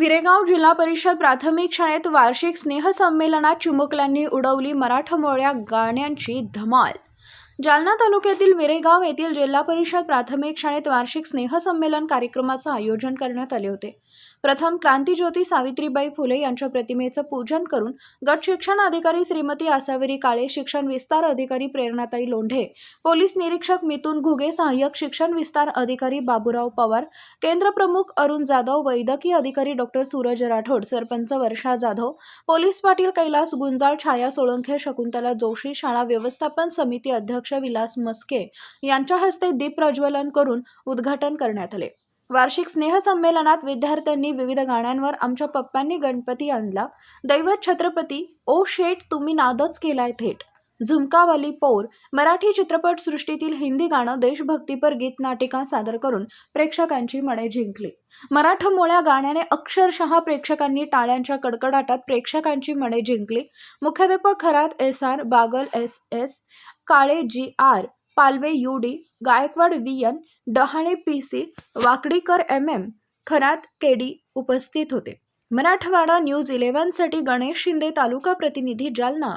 विरेगाव जिल्हा परिषद प्राथमिक शाळेत वार्षिक स्नेहसंमेलनात चिमुकल्यांनी उडवली मराठमोळ्या गाण्यांची धमाल. जालना तालुक्यातील विरेगाव येथील जिल्हा परिषद प्राथमिक शाळेत वार्षिक स्नेहसंमेलन कार्यक्रमाचं आयोजन करण्यात आले होते. प्रथम क्रांतीज्योती सावित्रीबाई फुले यांच्या प्रतिमेचं पूजन करून गट शिक्षण अधिकारी श्रीमती आसावेरी काळे शिक्षण विस्तार अधिकारी प्रेरणाताई लोंढे पोलीस निरीक्षक मिथुन घुगे सहाय्यक शिक्षण विस्तार अधिकारी बाबूराव पवार केंद्र प्रमुख अरुण जाधव वैद्यकीय अधिकारी डॉक्टर सूरज राठोड सरपंच वर्षा जाधव पोलीस पाटील कैलास गुंजाळ छाया सोळंखे शकुंतला जोशी शाळा व्यवस्थापन समिती अध्यक्ष अध्यक्ष विलास मस्के यांच्या हस्ते दीप प्रज्वलन करून उद्घाटन करण्यात आले. वार्षिक स्नेहसंमेलनात विद्यार्थ्यांनी विविध गाण्यांवर आमच्या पप्पांनी गणपती आणला. दैवत छत्रपती ओ शेठ तुम्ही नादच केलाय थेट. झुमकावाली पौर मराठी चित्रपटसृष्टीतील हिंदी गाणं देशभक्तीपर गीत नाटिका सादर करून प्रेक्षकांची मने जिंकली. मराठमोळ्या गाण्याने अक्षरशः प्रेक्षकांनी टाळ्यांच्या कडकडाटात प्रेक्षकांची मने जिंकली. मुख्याध्यापक Kharat S R Bagal S S Kale G R Palve U D Gaikwad V N Dahane P C Wakdikar M M Kharat K D उपस्थित होते. मराठवाडा न्यूज इलेव्हनसाठी गणेश शिंदे तालुका प्रतिनिधी जालना.